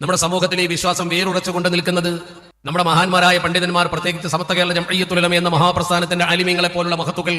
നമ്മുടെ സമൂഹത്തിലെ വിശ്വാസം വേറുറച്ചുകൊണ്ട് നിൽക്കുന്നത് നമ്മുടെ മഹാന്മാരായ പണ്ഡിതന്മാർ പ്രത്യേകിച്ച് സമത്വ കേരള ജംഅയ്യത്തുലമ എന്ന മഹാപ്രസ്ഥാനത്തിന്റെ അലിമിങ്ങളെ പോലുള്ള മഹത്തുക്കൾ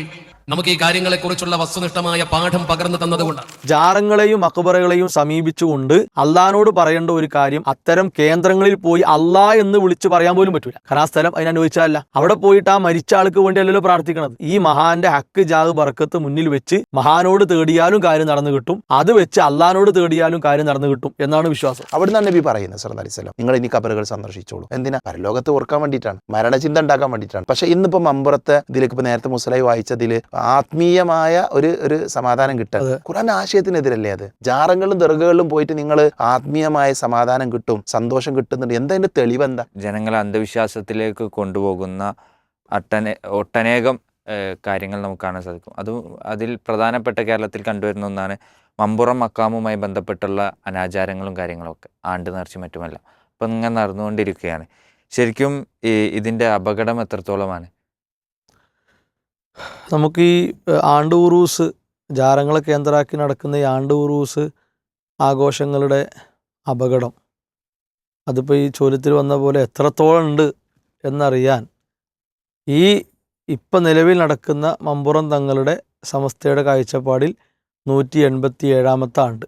നമുക്ക് ഈ കാര്യങ്ങളെക്കുറിച്ചുള്ള വസ്തുനിഷ്ഠമായ പാഠം പകർന്നു തന്നതുകൊണ്ട്. ജാറങ്ങളെയും അക്ബറുകളെയും സമീപിച്ചുകൊണ്ട് അള്ളഹാനോട് പറയേണ്ട ഒരു കാര്യം അത്തരം കേന്ദ്രങ്ങളിൽ പോയി അള്ളാ എന്ന് വിളിച്ചു പറയാൻ പോലും പറ്റൂല. കാരണം ആ സ്ഥലം അതിനനുവദിച്ചാലല്ല അവിടെ പോയിട്ട് ആ മരിച്ച ആൾക്ക് വേണ്ടിയല്ലല്ലോ പ്രാർത്ഥിക്കണത്. ഈ മഹാന്റെ ഹക്ക് ജാഗ് ബർക്കത്ത് മുന്നിൽ വെച്ച് മഹാനോട് തേടിയാലും കാര്യം നടന്നു കിട്ടും. അത് വെച്ച് അള്ളഹാനോട് തേടിയാലും കാര്യം നടന്നു കിട്ടും എന്നാണ് വിശ്വാസം. അവിടുന്ന് നബി പറയുന്നത് സർ അലിസ്ലാം നിങ്ങൾ ഇനി കബറുകൾ സന്ദർശിച്ചോളൂ. എന്തിനാ? പരലോകത്ത് ഓർക്കാൻ വേണ്ടിയിട്ടാണ്. മരണചിന്ത ഉണ്ടാക്കാൻ വേണ്ടിയിട്ടാണ്. പക്ഷെ ഇന്നിപ്പോ മമ്പുറത്തെ ഇതിലേക്ക് ഇപ്പൊ നേരത്തെ മുസ്ലൈ വായിച്ചതിൽ ആത്മീയമായ ഒരു ഒരു സമാധാനം കിട്ടാൻ ഖുറാൻ ആശയത്തിനെതിരല്ലേ അത്? ജാറങ്ങളിലും ദർഗകളിലും പോയിട്ട് നിങ്ങൾ ആത്മീയമായ സമാധാനം കിട്ടും സന്തോഷം കിട്ടുന്നുണ്ട്. എന്താ അതിന്റെ തെളിവെന്താ ജനങ്ങളെ അന്ധവിശ്വാസത്തിലേക്ക് കൊണ്ടുപോകുന്ന അട്ടനെ ഒട്ടനേകം കാര്യങ്ങൾ നമുക്ക് കാണാൻ സാധിക്കും. അത് അതിൽ പ്രധാനപ്പെട്ട കേരളത്തിൽ കണ്ടുവരുന്ന ഒന്നാണ് മമ്പുറം മക്കാമുമായി ബന്ധപ്പെട്ടുള്ള അനാചാരങ്ങളും കാര്യങ്ങളൊക്കെ ആണ്ട് നേർച്ചയും മറ്റുമല്ല. അപ്പം ഇങ്ങനെ നടന്നുകൊണ്ടിരിക്കുകയാണ്. ശരിക്കും ഈ ഇതിന്റെ അപകടം എത്രത്തോളമാണ്? നമുക്ക് ഈ ആണ്ട് ഉറൂസ് ജാറങ്ങളെ കേന്ദ്രമാക്കി നടക്കുന്ന ഈ ആണ്ട് ആഘോഷങ്ങളുടെ അപകടം. അതിപ്പോൾ ഈ ചോദ്യത്തിൽ വന്ന പോലെ എത്രത്തോളം ഉണ്ട് എന്നറിയാൻ ഈ ഇപ്പം നിലവിൽ നടക്കുന്ന മമ്പുറം തങ്ങളുടെ സമസ്തയുടെ കാഴ്ചപ്പാടിൽ നൂറ്റി എൺപത്തി ഏഴാമത്തെ ആണ്ട്.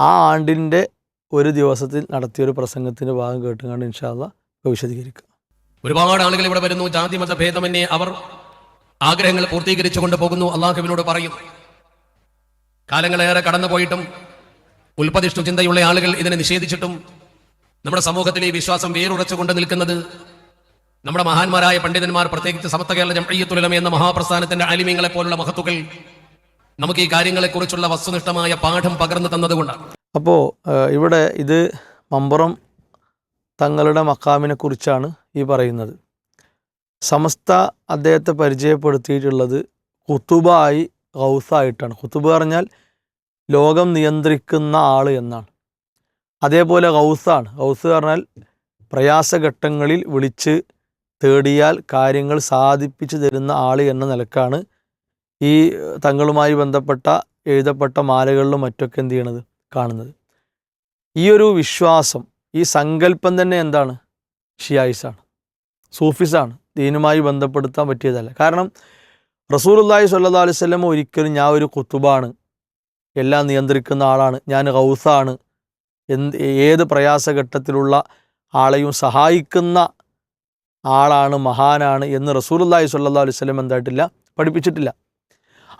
ആ ആണ്ടിന്റെ ഒരു ദിവസത്തിൽ നടത്തിയ ഒരു പ്രസംഗത്തിന്റെ ഭാഗം കേട്ടുകൊണ്ട് ഇൻഷാല്ല വിശദീകരിക്കുക ഒരുപാട് ആളുകൾ ഇവിടെ വരുന്നു. ജാതി മത ഭേദമന്യേ അവർ ആഗ്രഹങ്ങൾ പൂർത്തീകരിച്ചു കൊണ്ടുപോകുന്നു അള്ളാഹുവിനോട് പറയും കാലങ്ങളേറെ കടന്നുപോയിട്ടും ഉൽപ്പതിഷ്ണു ചിന്തയുള്ള ആളുകൾ ഇതിനെ നിഷേധിച്ചിട്ടും നമ്മുടെ സമൂഹത്തിലെ ഈ വിശ്വാസം വേരുറച്ചുകൊണ്ട് നിൽക്കുന്നത് നമ്മുടെ മഹാന്മാരായ പണ്ഡിതന്മാർ പ്രത്യേകിച്ച് സമത്ത കേരള ജംഅയ്യത്തുലമ എന്ന മഹാപ്രസ്ഥാനത്തിന്റെ അലിമിങ്ങളെ പോലുള്ള മഹത്തുകൾ നമുക്ക് ഈ കാര്യങ്ങളെക്കുറിച്ചുള്ള വസ്തുനിഷ്ഠമായ പാഠം പകർന്നു തന്നതുകൊണ്ടാണ്. അപ്പോൾ ഇവിടെ ഇത് മമ്പുറം തങ്ങളുടെ മക്കാമിനെ കുറിച്ചാണ് ഈ പറയുന്നത്. സമസ്ത അദ്ദേഹത്തെ പരിചയപ്പെടുത്തിയിട്ടുള്ളത് കുത്തുബായി ഗൗസായിട്ടാണ്. കുത്തുബ് പറഞ്ഞാൽ ലോകം നിയന്ത്രിക്കുന്ന ആൾ എന്നാണ്. അതേപോലെ ഗൗസാണ്. ഗൗസ് പറഞ്ഞാൽ പ്രയാസഘട്ടങ്ങളിൽ വിളിച്ച് തേടിയാൽ കാര്യങ്ങൾ സാധിപ്പിച്ചു തരുന്ന ആൾ എന്ന നിലക്കാണ് ഈ തങ്ങളുമായി ബന്ധപ്പെട്ട എഴുതപ്പെട്ട മാലകളിലും മറ്റൊക്കെ എന്ത് ചെയ്യണത്? കാണുന്നത്. ഈ ഒരു വിശ്വാസം ഈ സങ്കല്പം തന്നെ എന്താണ്? ഷിയായിസാണ്. സൂഫിസാണ്. ദീനുമായി ബന്ധപ്പെടുത്താൻ പറ്റിയതല്ല. കാരണം റസൂലുല്ലാഹി സ്വല്ലല്ലാഹു അലൈഹി വസല്ലം ഒരിക്കലും ഞാൻ ഒരു കുത്തുബാണ്. എല്ലാം നിയന്ത്രിക്കുന്ന ആളാണ്. ഞാൻ ഹൗസാണ് എന്ത് ഏത് പ്രയാസഘട്ടത്തിലുള്ള ആളെയും സഹായിക്കുന്ന ആളാണ് മഹാനാണ് എന്ന് റസൂലുല്ലാഹി സ്വല്ലല്ലാഹു അലൈഹി വസല്ലം എന്തായിട്ടില്ല? പഠിപ്പിച്ചിട്ടില്ല.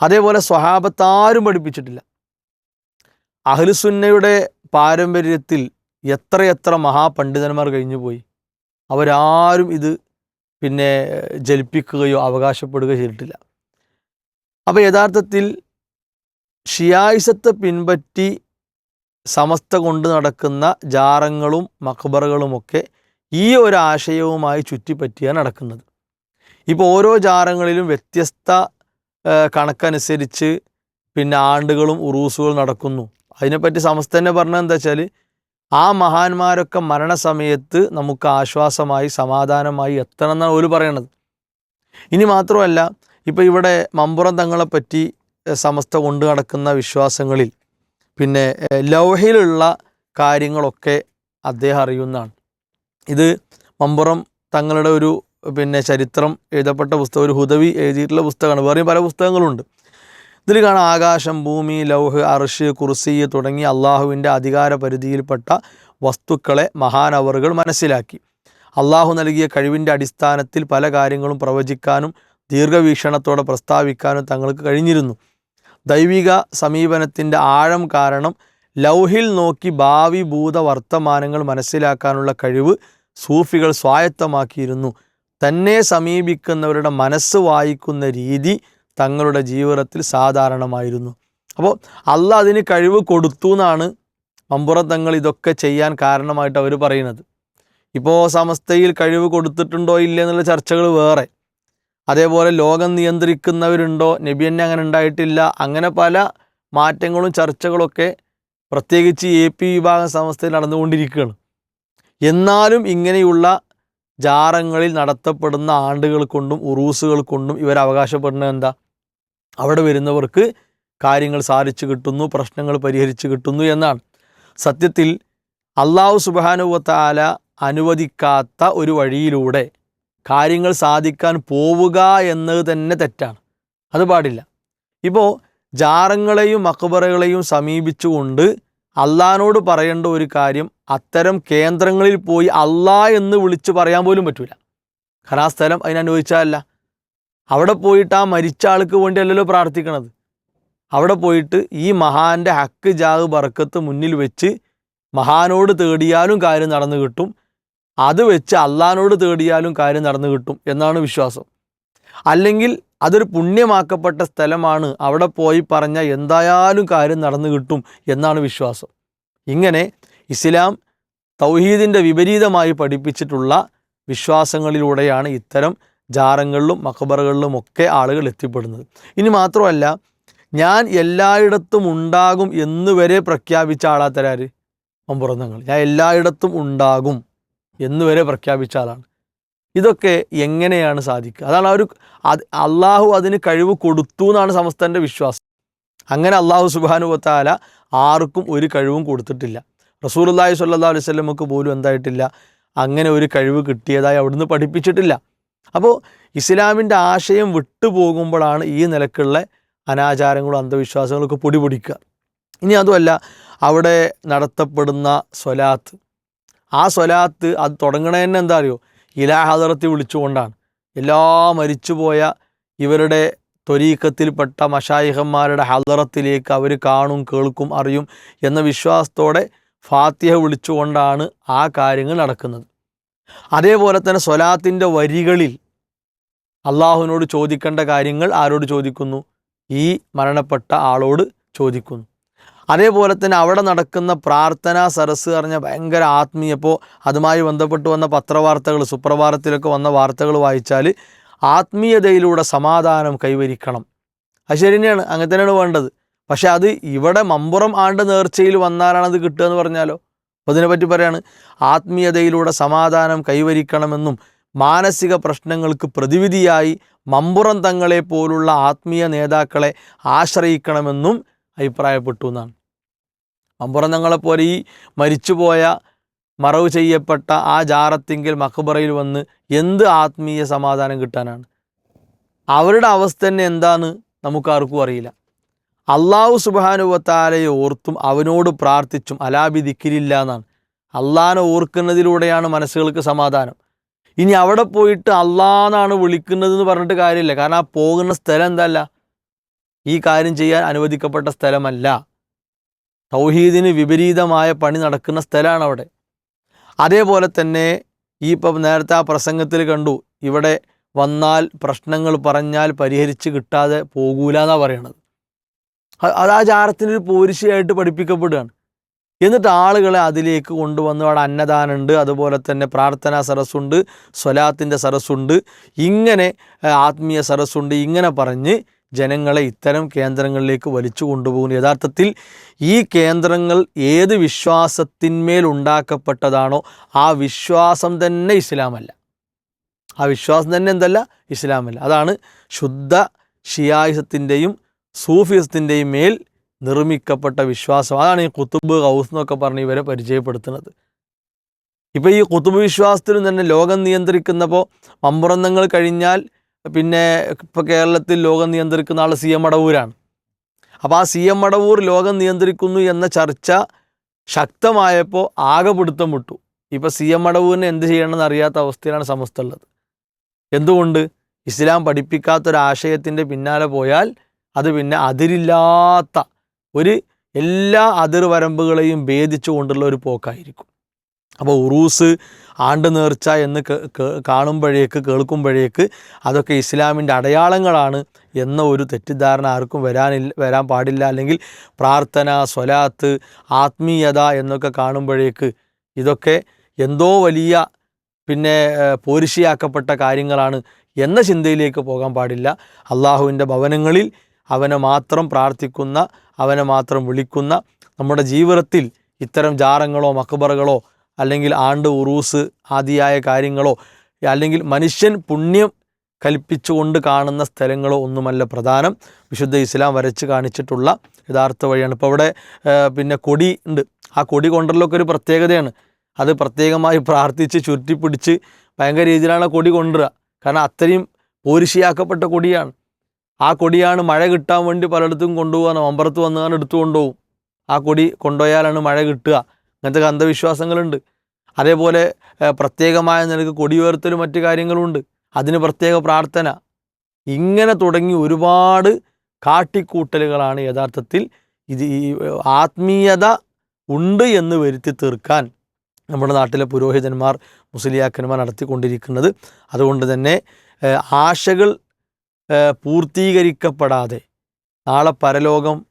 അതേപോലെ സ്വഹാബത്താരും പഠിപ്പിച്ചിട്ടില്ല. അഹ്ലുസുന്നയുടെ പാരമ്പര്യത്തിൽ എത്രയെത്ര മഹാപണ്ഡിതന്മാർ കഴിഞ്ഞു പോയി അവരാരും ഇത് പിന്നെ ജലിപ്പിക്കുകയോ അവകാശപ്പെടുകയോ ചെയ്തിട്ടില്ല. അപ്പോൾ യഥാർത്ഥത്തിൽ ഷിയായിസത്തെ പിൻപറ്റി സമസ്ത കൊണ്ട് നടക്കുന്ന ജാറങ്ങളും മക്ബറകളുമൊക്കെ ഈ ഒരു ആശയവുമായി ചുറ്റിപ്പറ്റിയാണ് നടക്കുന്നത്. ഇപ്പോൾ ഓരോ ജാറങ്ങളിലും വ്യത്യസ്ത കണക്കനുസരിച്ച് പിന്നെ ആണ്ടുകളും ഉറൂസുകളും നടക്കുന്നു. അതിനെപ്പറ്റി സമസ്ത തന്നെ പറഞ്ഞത് എന്താ വെച്ചാൽ ആ മഹാന്മാരൊക്കെ മരണസമയത്ത് നമുക്ക് ആശ്വാസമായി സമാധാനമായി എത്തണം എന്നാണ് ഒരു പറയണത്. ഇനി മാത്രമല്ല ഇപ്പോൾ ഇവിടെ മമ്പുറം തങ്ങളെപ്പറ്റി പറ്റി സമസ്ത കൊണ്ടു നടക്കുന്ന വിശ്വാസങ്ങളിൽ പിന്നെ ലൗഹയിലുള്ള കാര്യങ്ങളൊക്കെ അദ്ദേഹം അറിയുന്നതാണ്. ഇത് മമ്പുറം തങ്ങളുടെ ഒരു പിന്നെ ചരിത്രം എഴുതപ്പെട്ട പുസ്തകം ഒരു ഹുദവി എഴുതിയിട്ടുള്ള പുസ്തകമാണ്. വേറെയും പല പുസ്തകങ്ങളുണ്ട്. ഇതിൽ കാണാം ആകാശം ഭൂമി ലൗഹ് അർഷ് കുർസി തുടങ്ങി അള്ളാഹുവിന്റെ അധികാര പരിധിയിൽപ്പെട്ട വസ്തുക്കളെ മഹാനവറുകൾ മനസ്സിലാക്കി. അള്ളാഹു നൽകിയ കഴിവിന്റെ അടിസ്ഥാനത്തിൽ പല കാര്യങ്ങളും പ്രവചിക്കാനും ദീർഘവീക്ഷണത്തോടെ പ്രസ്താവിക്കാനും തങ്ങൾക്ക് കഴിഞ്ഞിരുന്നു. ദൈവിക സമീപനത്തിന്റെ ആഴം കാരണം ലൗഹിൽ നോക്കി ഭാവി ഭൂത വർത്തമാനങ്ങൾ മനസ്സിലാക്കാനുള്ള കഴിവ് സൂഫികൾ സ്വായത്തമാക്കിയിരുന്നു. തന്നെ സമീപിക്കുന്നവരുടെ മനസ്സ് വായിക്കുന്ന രീതി തങ്ങളുടെ ജീവിതത്തിൽ സാധാരണമായിരുന്നു. അപ്പോൾ അല്ല അതിന് കഴിവ് കൊടുത്തു എന്നാണ് മമ്പുറ തങ്ങൾ ഇതൊക്കെ ചെയ്യാൻ കാരണമായിട്ട് അവർ പറയുന്നത്. ഇപ്പോൾ സമസ്തയിൽ കഴിവ് കൊടുത്തിട്ടുണ്ടോ ഇല്ല എന്നുള്ള ചർച്ചകൾ വേറെ. അതേപോലെ ലോകം നിയന്ത്രിക്കുന്നവരുണ്ടോ? നബി തന്നെ അങ്ങനെ ഉണ്ടായിട്ടില്ല. അങ്ങനെ പല മാറ്റങ്ങളും ചർച്ചകളൊക്കെ പ്രത്യേകിച്ച് എ പി വിഭാഗം സമസ്തയിൽ നടന്നുകൊണ്ടിരിക്കുകയാണ്. എന്നാലും ഇങ്ങനെയുള്ള ജാറങ്ങളിൽ നടത്തപ്പെടുന്ന ആണ്ടുകൾ കൊണ്ടും ഉറൂസുകൾ കൊണ്ടും ഇവർ അവകാശപ്പെടുന്നത് എന്താ? അവിടെ വരുന്നവർക്ക് കാര്യങ്ങൾ സാധിച്ചു കിട്ടുന്നു പ്രശ്നങ്ങൾ പരിഹരിച്ചു കിട്ടുന്നു എന്നാണ്. സത്യത്തിൽ അള്ളാഹു സുബാനുവത്താല അനുവദിക്കാത്ത ഒരു വഴിയിലൂടെ കാര്യങ്ങൾ സാധിക്കാൻ പോവുക എന്നത് തന്നെ തെറ്റാണ്. അത് പാടില്ല. ഇപ്പോൾ ജാറങ്ങളെയും മക്ബറകളെയും സമീപിച്ചുകൊണ്ട് അള്ളഹാനോട് പറയേണ്ട ഒരു കാര്യം അത്തരം കേന്ദ്രങ്ങളിൽ പോയി അള്ളാ എന്ന് വിളിച്ച് പറയാൻ പോലും പറ്റില്ല കാരണം ആ സ്ഥലം അവിടെ പോയിട്ട് ആ മരിച്ച ആൾക്ക് വേണ്ടിയല്ലല്ലോ പ്രാർത്ഥിക്കണത്. അവിടെ പോയിട്ട് ഈ മഹാന്റെ ഹക്ക് ജാഗ് ബർക്കത്ത് മുന്നിൽ വെച്ച് മഹാനോട് തേടിയാലും കാര്യം നടന്നു കിട്ടും. അത് വെച്ച് അള്ളഹാനോട് തേടിയാലും കാര്യം നടന്നു കിട്ടും എന്നാണ് വിശ്വാസം. അല്ലെങ്കിൽ അതൊരു പുണ്യമാക്കപ്പെട്ട സ്ഥലമാണ്. അവിടെ പോയി പറഞ്ഞാൽ എന്തായാലും കാര്യം നടന്നു കിട്ടും എന്നാണ് വിശ്വാസം. ഇങ്ങനെ ഇസ്ലാം തൗഹീദിന്റെ വിപരീതമായി പഠിപ്പിച്ചിട്ടുള്ള വിശ്വാസങ്ങളിലൂടെയാണ് ഇത്തരം ജാറങ്ങളിലും മക്കബറുകളിലും ഒക്കെ ആളുകൾ എത്തിപ്പെടുന്നത്. ഇനി മാത്രമല്ല ഞാൻ എല്ലായിടത്തും ഉണ്ടാകും എന്ന് വരെ പ്രഖ്യാപിച്ച ആളാത്തരാര് ഒമ്പുറന്നങ്ങൾ ഞാൻ എല്ലായിടത്തും ഉണ്ടാകും എന്ന് വരെ പ്രഖ്യാപിച്ച ആളാണ്. ഇതൊക്കെ എങ്ങനെയാണ് സാധിക്കുക? അതാണ് ആ ഒരു അത് അള്ളാഹു അതിന് കഴിവ് കൊടുത്തു എന്നാണ് സമസ്തന്റെ വിശ്വാസം. അങ്ങനെ അള്ളാഹു സുബാനുവത്താല ആർക്കും ഒരു കഴിവും കൊടുത്തിട്ടില്ല. റസൂർ അള്ളാഹി അലൈഹി അലൈവല്ലമക്ക് പോലും എന്തായിട്ടില്ല. അങ്ങനെ ഒരു കഴിവ് കിട്ടിയതായി അവിടുന്ന് പഠിപ്പിച്ചിട്ടില്ല. അപ്പോൾ ഇസ്ലാമിന്റെ ആശയം വിട്ടുപോകുമ്പോഴാണ് ഈ നിലക്കുള്ള അനാചാരങ്ങളും അന്ധവിശ്വാസങ്ങളൊക്കെ പൊടി പൊടിക്കുക ഇനി അതുമല്ല അവിടെ നടത്തപ്പെടുന്ന സ്വലാത്ത്. ആ സ്വലാത്ത് അത് തുടങ്ങണേ തന്നെ എന്താ അറിയോ? ഇലാ ഹദറത്തി വിളിച്ചുകൊണ്ടാണ്. എല്ലാ മരിച്ചുപോയ ഇവരുടെ ത്വരീക്കത്തിൽപ്പെട്ട മഷായിഹന്മാരുടെ ഹദറത്തിലേക്ക് അവർ കാണും കേൾക്കും അറിയും എന്ന വിശ്വാസത്തോടെ ഫാത്തിഹ വിളിച്ചുകൊണ്ടാണ് ആ കാര്യങ്ങൾ നടക്കുന്നത്. അതേപോലെ തന്നെ സ്വലാത്തിന്റെ വരികളിൽ അള്ളാഹുവിനോട് ചോദിക്കേണ്ട കാര്യങ്ങൾ ആരോട് ചോദിക്കുന്നു? ഈ മരണപ്പെട്ട ആളോട് ചോദിക്കുന്നു. അതേപോലെ തന്നെ അവിടെ നടക്കുന്ന പ്രാർത്ഥനാ സരസ് പറഞ്ഞ ഭയങ്കര ആത്മീയ ഇപ്പോൾ അതുമായി ബന്ധപ്പെട്ട് വന്ന പത്രവാർത്തകൾ സുപ്രഭാതത്തിലൊക്കെ വന്ന വാർത്തകൾ വായിച്ചാൽ ആത്മീയതയിലൂടെ സമാധാനം കൈവരിക്കണം. അത് ശരി തന്നെയാണ് അങ്ങനെ തന്നെയാണ് വേണ്ടത്. പക്ഷെ അത് ഇവിടെ മമ്പുറം ആണ്ട് നേർച്ചയിൽ വന്നാലാണ് അത് കിട്ടുക എന്ന് പറഞ്ഞാലോ? അപ്പോൾ അതിനെപ്പറ്റി പറയാണ് ആത്മീയതയിലൂടെ സമാധാനം കൈവരിക്കണമെന്നും മാനസിക പ്രശ്നങ്ങൾക്ക് പ്രതിവിധിയായി മമ്പുറം തങ്ങളെ പോലുള്ള ആത്മീയ നേതാക്കളെ ആശ്രയിക്കണമെന്നും അഭിപ്രായപ്പെട്ടു എന്നാണ്. മമ്പുറം തങ്ങളെപ്പോലെ ഈ മരിച്ചുപോയ മറവ് ചെയ്യപ്പെട്ട ആ ജാറത്തിങ്കിൽ മക്ബറയിൽ വന്ന് എന്ത് ആത്മീയ സമാധാനം കിട്ടാനാണ്? അവരുടെ അവസ്ഥ തന്നെ എന്താണ് നമുക്കാർക്കും അറിയില്ല. അള്ളാഹു സുബാനുവത്താലയെ ഓർത്തും അവനോട് പ്രാർത്ഥിച്ചും അലാബി ദിക്കിരില്ല എന്നാണ്. അള്ളാഹിനെ ഓർക്കുന്നതിലൂടെയാണ് മനസ്സുകൾക്ക് സമാധാനം. ഇനി അവിടെ പോയിട്ട് അള്ളാന്നാണ് വിളിക്കുന്നതെന്ന് പറഞ്ഞിട്ട് കാര്യമില്ല. കാരണം ആ പോകുന്ന സ്ഥലം എന്തല്ല? ഈ കാര്യം ചെയ്യാൻ അനുവദിക്കപ്പെട്ട സ്ഥലമല്ല. തൗഹീദിന് വിപരീതമായ പണി നടക്കുന്ന സ്ഥലമാണ് അവിടെ. അതേപോലെ തന്നെ ഈ ഇപ്പം നേരത്തെ ആ പ്രസംഗത്തിൽ കണ്ടു. ഇവിടെ വന്നാൽ പ്രശ്നങ്ങൾ പറഞ്ഞാൽ പരിഹരിച്ച് കിട്ടാതെ പോകൂല എന്നാണ് പറയണത്. അത് ആ ജാറത്തിനൊരു പോരിശയായിട്ട് പഠിപ്പിക്കപ്പെടുകയാണ്. എന്നിട്ട് ആളുകളെ അതിലേക്ക് കൊണ്ടുവന്ന് അവിടെ അന്നദാനുണ്ട് അതുപോലെ തന്നെ പ്രാർത്ഥനാ സരസ്സുണ്ട് സ്വലാത്തിന്റെ സരസ്സുണ്ട് ഇങ്ങനെ ആത്മീയ സരസ്സുണ്ട് ഇങ്ങനെ പറഞ്ഞ് ജനങ്ങളെ ഇത്തരം കേന്ദ്രങ്ങളിലേക്ക് വലിച്ചു കൊണ്ടുപോകുന്നു. യഥാർത്ഥത്തിൽ ഈ കേന്ദ്രങ്ങൾ ഏത് വിശ്വാസത്തിന്മേൽ ഉണ്ടാക്കപ്പെട്ടതാണോ ആ വിശ്വാസം തന്നെ ഇസ്ലാമല്ല. ആ വിശ്വാസം തന്നെ എന്തല്ല? ഇസ്ലാമല്ല. അതാണ് ശുദ്ധ ഷിയായിസത്തിന്റെയും സൂഫിസത്തിന്റെയും മേൽ നിർമ്മിക്കപ്പെട്ട വിശ്വാസം. അതാണ് ഈ കുത്തുബ് ഹൗസ് എന്നൊക്കെ പറഞ്ഞ് ഇവരെ പരിചയപ്പെടുത്തുന്നത്. ഇപ്പോൾ ഈ കുത്തുബ് വിശ്വാസത്തിനും തന്നെ ലോകം നിയന്ത്രിക്കുന്നപ്പോൾ മമ്പുറന്നങ്ങൾ കഴിഞ്ഞാൽ പിന്നെ ഇപ്പോൾ കേരളത്തിൽ ലോകം നിയന്ത്രിക്കുന്ന ആൾ സി എം മടവൂരാണ് അപ്പോൾ ആ സി എം മടവൂർ ലോകം നിയന്ത്രിക്കുന്നു എന്ന ചർച്ച ശക്തമായപ്പോൾ ആകെ പിടുത്തം വിട്ടു ഇപ്പോൾ സി എം മടവൂരിനെ എന്ത് ചെയ്യണമെന്ന് അറിയാത്ത അവസ്ഥയിലാണ് സമസ്ത ഉള്ളത്. എന്തുകൊണ്ട്? ഇസ്ലാം പഠിപ്പിക്കാത്തൊരാശയത്തിന്റെ പിന്നാലെ പോയാൽ അത് പിന്നെ അതിരില്ലാത്ത ഒരു എല്ലാ അതിർവരമ്പുകളെയും ഭേദിച്ചു കൊണ്ടുള്ള ഒരു പോക്കായിരിക്കും. അപ്പോൾ ഉറൂസ് ആണ്ട് നേർച്ച എന്ന് കാണുമ്പോഴേക്ക് കേൾക്കുമ്പോഴേക്ക് അതൊക്കെ ഇസ്ലാമിന്റെ അടയാളങ്ങളാണ് എന്ന ഒരു തെറ്റിദ്ധാരണ ആർക്കും വരാനില്ല വരാൻ പാടില്ല. അല്ലെങ്കിൽ പ്രാർത്ഥന സ്വലാത്ത് ആത്മീയത എന്നൊക്കെ കാണുമ്പോഴേക്ക് ഇതൊക്കെ എന്തോ വലിയ പിന്നെ പോരിശിയാക്കപ്പെട്ട കാര്യങ്ങളാണ് എന്ന ചിന്തയിലേക്ക് പോകാൻ പാടില്ല. അള്ളാഹുവിന്റെ ഭവനങ്ങളിൽ അവനെ മാത്രം പ്രാർത്ഥിക്കുന്ന അവനെ മാത്രം വിളിക്കുന്ന നമ്മുടെ ജീവിതത്തിൽ ഇത്തരം ജാറങ്ങളോ മക്ബറുകളോ അല്ലെങ്കിൽ ആണ്ട് ഉറൂസ് ആദിയായ കാര്യങ്ങളോ അല്ലെങ്കിൽ മനുഷ്യൻ പുണ്യം കൽപ്പിച്ചുകൊണ്ട് കാണുന്ന സ്ഥലങ്ങളോ ഒന്നുമല്ല പ്രധാനം. വിശുദ്ധ ഇസ്ലാം വരച്ച് കാണിച്ചിട്ടുള്ള യഥാർത്ഥ വഴിയാണ്. ഇപ്പോൾ അവിടെ പിന്നെ കൊടി ഉണ്ട്. ആ കൊടി കൊണ്ടുവരലൊക്കെ ഒരു പ്രത്യേകതയാണ്. അത് പ്രത്യേകമായി പ്രാർത്ഥിച്ച് ചുരുട്ടിപ്പിടിച്ച് ഭയങ്കര രീതിയിലാണ് കൊടി കൊണ്ടുവരിക കാരണം അത്രയും പോരിശിയാക്കപ്പെട്ട കൊടിയാണ്. ആ കൊടിയാണ് മഴ കിട്ടാൻ വേണ്ടി പലയിടത്തും കൊണ്ടുപോകാൻ അമ്പലത്ത് വന്നാണ് എടുത്തു കൊണ്ടുപോകും. ആ കൊടി കൊണ്ടുപോയാലാണ് മഴ കിട്ടുക. അങ്ങനത്തെ അന്ധവിശ്വാസങ്ങളുണ്ട്. അതേപോലെ പ്രത്യേകമായ നിലയ്ക്ക് കൊടി ഉയർത്തലും മറ്റു കാര്യങ്ങളുമുണ്ട്. അതിന് പ്രത്യേക പ്രാർത്ഥന. ഇങ്ങനെ തുടങ്ങി ഒരുപാട് കാട്ടിക്കൂട്ടലുകളാണ് യഥാർത്ഥത്തിൽ ഇത് ഈ ആത്മീയത ഉണ്ട് എന്ന് വരുത്തി തീർക്കാൻ നമ്മുടെ നാട്ടിലെ പുരോഹിതന്മാർ മുസ്ലിയാക്കന്മാർ നടത്തിക്കൊണ്ടിരിക്കുന്നത്. അതുകൊണ്ട് തന്നെ ആശകൾ പൂർത്തീകരിക്കപ്പെടാതെ നാളെ പരലോകം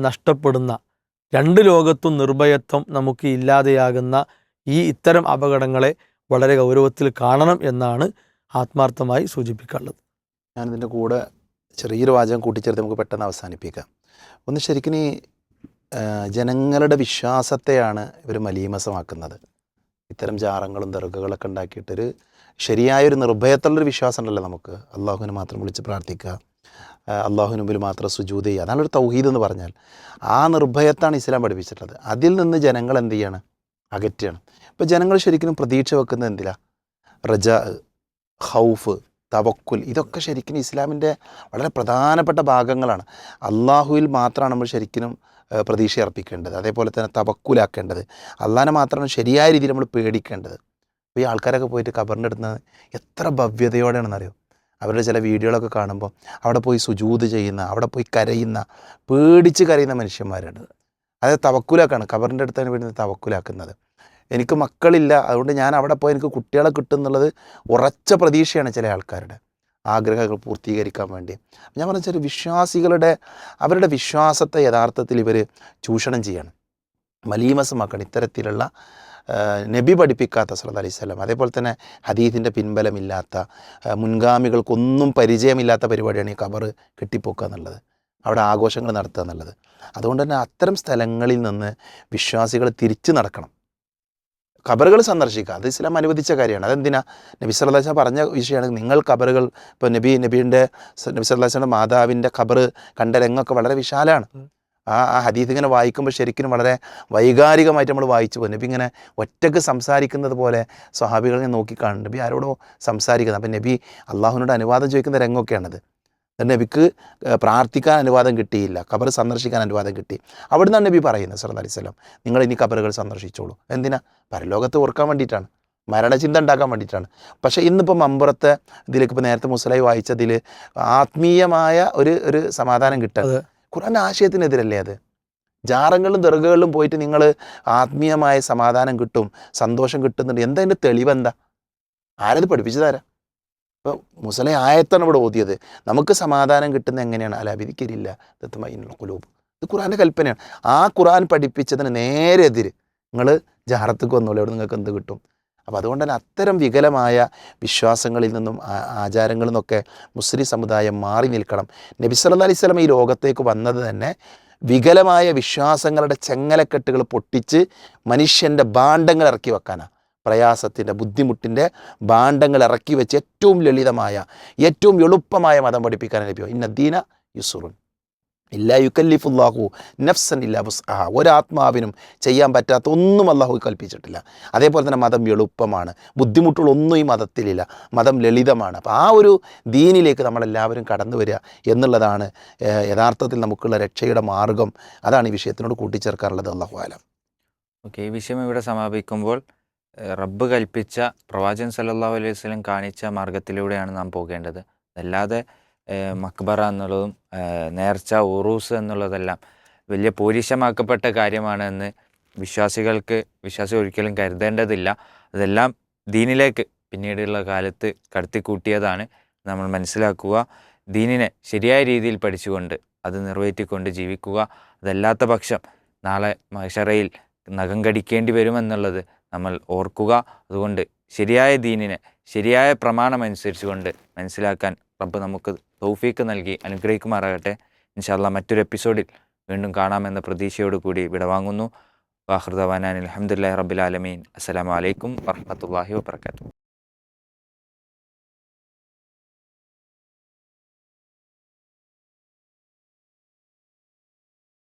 നഷ്ടപ്പെടുന്ന രണ്ട് ലോകത്തും നിർഭയത്വം നമുക്ക് ഇല്ലാതെയാകുന്ന ഈ ഇത്തരം അപകടങ്ങളെ വളരെ ഗൗരവത്തിൽ കാണണം എന്നാണ് ആത്മാർത്ഥമായി സൂചിപ്പിക്കാനുള്ളത്. ഞാനിതിന്റെ കൂടെ ചെറിയൊരു വാചകം കൂട്ടിച്ചേർത്ത് നമുക്ക് പെട്ടെന്ന് അവസാനിപ്പിക്കാം. ഒന്ന് ശരിക്കും ഈ ജനങ്ങളുടെ വിശ്വാസത്തെയാണ് ഇവർ മലീമസമാക്കുന്നത്. ഇത്തരം ജാറങ്ങളും ദർഗകളൊക്കെ ഉണ്ടാക്കിയിട്ടൊരു ശരിയായൊരു നിർഭയത്തുള്ളൊരു വിശ്വാസം ഉണ്ടല്ലോ നമുക്ക്. അള്ളാഹുവിനെ മാത്രം വിളിച്ച് പ്രാർത്ഥിക്കുക. ആ, അള്ളാഹുവിന് മുമ്പിൽ മാത്രം സുജൂത് ചെയ്യുക. അതാണ് ഒരു തൗഹീദ് എന്ന് പറഞ്ഞാൽ. ആ നിർഭയത്താണ് ഇസ്ലാം പഠിപ്പിച്ചിട്ടുള്ളത്. അതിൽ നിന്ന് ജനങ്ങൾ എന്ത് ചെയ്യാണ്? അകറ്റുകയാണ്. ഇപ്പോൾ ജനങ്ങൾ ശരിക്കും പ്രതീക്ഷ വെക്കുന്നത് എന്തിലാ? റജ ഹൗഫ് തവക്കുൽ ഇതൊക്കെ ശരിക്കും ഇസ്ലാമിന്റെ വളരെ പ്രധാനപ്പെട്ട ഭാഗങ്ങളാണ്. അള്ളാഹുവിൽ മാത്രമാണ് നമ്മൾ ശരിക്കും പ്രതീക്ഷ അർപ്പിക്കേണ്ടത് അതേപോലെ തന്നെ തവക്കുലാക്കേണ്ടത്. അള്ളാഹിനെ മാത്രമാണ് ശരിയായ രീതിയിൽ നമ്മൾ പേടിക്കേണ്ടത്. അപ്പോൾ ഈ ആൾക്കാരൊക്കെ പോയിട്ട് കബറിന്റെ അടുത്ത് എത്ര ഭവ്യതയോടെയാണെന്നറിയോ? അവരുടെ ചില വീഡിയോകളൊക്കെ കാണുമ്പോൾ അവിടെ പോയി സുജൂത് ചെയ്യുന്ന അവിടെ പോയി കരയുന്ന പേടിച്ച് കരയുന്ന മനുഷ്യന്മാരുണ്ട്. അതായത് തവക്കുലാക്കാണ്. കബറിന്റെ അടുത്താണ് വേണ്ടി തവക്കുലാക്കുന്നത്. എനിക്ക് മക്കളില്ല. അതുകൊണ്ട് ഞാൻ അവിടെ പോയി എനിക്ക് കുട്ടികളെ കിട്ടും എന്നുള്ളത് ഉറച്ച പ്രതീക്ഷയാണ് ചില ആൾക്കാരുടെ. ആഗ്രഹങ്ങൾ പൂർത്തീകരിക്കാൻ വേണ്ടി. ഞാൻ പറഞ്ഞ ചില വിശ്വാസികളുടെ അവരുടെ വിശ്വാസത്തെ യഥാർത്ഥത്തിൽ ഇവർ ചൂഷണം ചെയ്യണം. മലീമസമാക്കണം ഇത്തരത്തിലുള്ള നബി പഠിപ്പിക്കാത്ത സല്ലല്ലാഹു അലൈഹി സ്വലം അതേപോലെ തന്നെ ഹദീദിന്റെ പിൻബലമില്ലാത്ത മുൻഗാമികൾക്കൊന്നും പരിചയമില്ലാത്ത പരിപാടിയാണ് ഈ കബറ് കെട്ടിപ്പോക്കുക എന്നുള്ളത്. അവിടെ ആഘോഷങ്ങൾ നടത്തുക എന്നുള്ളത്. അതുകൊണ്ട് തന്നെ അത്തരം സ്ഥലങ്ങളിൽ നിന്ന് വിശ്വാസികൾ തിരിച്ചു നടക്കണം. ഖബറുകൾ സന്ദർശിക്കുക. അത് ഇസ്ലാം അനുവദിച്ച കാര്യമാണ്. അതെന്തിനാ? നബി വസല്ലം പറഞ്ഞ വിഷയമാണ്. നിങ്ങൾ ഖബറുകൾ ഇപ്പോൾ നബി നബീന്റെ നബി വസല്ലം മാതാവിന്റെ ഖബറ് കണ്ട രംഗമൊക്കെ വളരെ വിശാലമാണ്. ആ ആ ഹദീസ് ഇങ്ങനെ വായിക്കുമ്പോൾ ശരിക്കും വളരെ വൈകാരികമായിട്ട് നമ്മൾ വായിച്ചു പോകും നബി ഇങ്ങനെ ഒറ്റയ്ക്ക് സംസാരിക്കുന്നത് പോലെ നോക്കി കാണും നബി ആരോടോ സംസാരിക്കുന്നത്. അപ്പം നബി അള്ളാഹുവിനോട് അനുവാദം ചോദിക്കുന്ന രംഗമൊക്കെയാണത്. നബിക്ക് പ്രാർത്ഥിക്കാൻ അനുവാദം കിട്ടിയില്ല. ഖബർ സന്ദർശിക്കാൻ അനുവാദം കിട്ടി. അവിടുന്നാണ് നബി പറയുന്നത് അലൈഹി വസല്ലം നിങ്ങൾ ഇനി ഖബറുകൾ സന്ദർശിച്ചോളൂ. എന്തിനാ? പരലോകത്ത് ഓർക്കാൻ വേണ്ടിയിട്ടാണ്. മരണചിന്ത ഉണ്ടാക്കാൻ വേണ്ടിയിട്ടാണ്. പക്ഷേ ഇന്നിപ്പോൾ മമ്പുറത്തെ ഇതിലേക്ക് ഇപ്പോൾ നേരത്തെ മുസ്ലൈ വായിച്ചതിൽ ആത്മീയമായ ഒരു ഒരു സമാധാനം കിട്ടാൻ ഖുർആൻ ആശയത്തിനെതിരല്ലേ അത്? ജാറങ്ങളും ദർഗകളിലും പോയിട്ട് നിങ്ങൾ ആത്മീയമായ സമാധാനം കിട്ടും സന്തോഷം കിട്ടുന്നുണ്ട്. എന്താ അതിന്റെ തെളിവെന്താ ആരത് പഠിപ്പിച്ചു തരാം ഇപ്പോൾ മുസലെ ആയത്താണ് ഇവിടെ ഓതിയത്. നമുക്ക് സമാധാനം കിട്ടുന്ന എങ്ങനെയാണ്? അല്ല വിധിക്കരില്ല ദത്തമൈനുള്ള കുലൂബ് ഇത് ഖുറാന്റെ കൽപ്പനയാണ്. ആ ഖുറാൻ പഠിപ്പിച്ചതിന് നേരെ എതിര് നിങ്ങൾ ജാറത്തേക്ക് വന്നോളൂ. അവിടെ നിങ്ങൾക്ക് എന്ത് കിട്ടും? അപ്പോൾ അതുകൊണ്ട് തന്നെ അത്തരം വികലമായ വിശ്വാസങ്ങളിൽ നിന്നും ആചാരങ്ങളിൽ നിന്നൊക്കെ മുസ്ലിം സമുദായം മാറി നിൽക്കണം. നബി സല്ലല്ലാഹു അലൈഹി സ്വലം ഈ ലോകത്തേക്ക് വന്നത് തന്നെ വികലമായ വിശ്വാസങ്ങളുടെ ചെങ്ങലക്കെട്ടുകൾ പൊട്ടിച്ച് മനുഷ്യന്റെ ഭാണ്ഡങ്ങൾ ഇറക്കി വെക്കാനാണ്. പ്രയാസത്തിന്റെ ബുദ്ധിമുട്ടിന്റെ ഭാണ്ഡങ്ങൾ ഇറക്കി വെച്ച് ഏറ്റവും ലളിതമായ ഏറ്റവും എളുപ്പമായ മതം പഠിപ്പിക്കാൻ ലഭ്യം ഇന്ന ദീന യുസുറുൻ. ഇല്ല യുക്കല്ലിഫുല്ലാഹു നഫ്സൻ ഇല്ല ബുസ്അഹ ഒരാത്മാവിനും ചെയ്യാൻ പറ്റാത്ത ഒന്നും അള്ളാഹു കൽപ്പിച്ചിട്ടില്ല. അതേപോലെ തന്നെ മതം എളുപ്പമാണ്. ബുദ്ധിമുട്ടുകളൊന്നും ഈ മതത്തിലില്ല. മതം ലളിതമാണ്. അപ്പോൾ ആ ഒരു ദീനിലേക്ക് നമ്മളെല്ലാവരും കടന്നു വരിക എന്നുള്ളതാണ് യഥാർത്ഥത്തിൽ നമുക്കുള്ള രക്ഷയുടെ മാർഗം. അതാണ് ഈ വിഷയത്തിനോട് കൂട്ടിച്ചേർക്കാറുള്ളത്. അള്ളാഹു ആലം ഓക്കെ ഈ വിഷയം ഇവിടെ സമാപിക്കുമ്പോൾ റബ്ബ് കൽപ്പിച്ച പ്രവാചകൻ സല്ലല്ലാഹു അലൈഹി വസല്ലം കാണിച്ച മാർഗത്തിലൂടെയാണ് നാം പോകേണ്ടത്. അല്ലാതെ മക്ബറ എന്നുള്ളതും നേർച്ച ഉറൂസ് എന്നുള്ളതെല്ലാം വലിയ പൂരിശമാക്കപ്പെട്ട കാര്യമാണ് എന്ന് വിശ്വാസികൾക്ക് വിശ്വാസി ഒരിക്കലും കരുതേണ്ടതില്ല. അതെല്ലാം ദീനിലേക്ക് പിന്നീടുള്ള കാലത്ത് കടത്തിക്കൂട്ടിയതാണ് നമ്മൾ മനസ്സിലാക്കുക. ദീനിനെ ശരിയായ രീതിയിൽ പഠിച്ചുകൊണ്ട് അത് നിറവേറ്റിക്കൊണ്ട് ജീവിക്കുക. അതല്ലാത്ത പക്ഷം നാളെ മഷറയിൽ നഖം കടിക്കേണ്ടി വരുമെന്നുള്ളത് നമ്മൾ ഓർക്കുക. അതുകൊണ്ട് ശരിയായ ദീനിനെ ശരിയായ പ്രമാണമനുസരിച്ചുകൊണ്ട് മനസ്സിലാക്കാൻ റബ്ബ് നമുക്ക് തൗഫീക്ക് നൽകി അനുഗ്രഹിക്കുമാറാകട്ടെ. ഇൻഷാല്ല മറ്റൊരു എപ്പിസോഡിൽ വീണ്ടും കാണാമെന്ന പ്രതീക്ഷയോട് കൂടി വിടവാങ്ങുന്നു. വാഹൃദവാനാൻ അലഹമുല്ലാ റബ്ബിലാലമീൻ അസ്സലാമു അലൈക്കും വറഹമത്തല്ലാഹി വാബർക്കാത്തു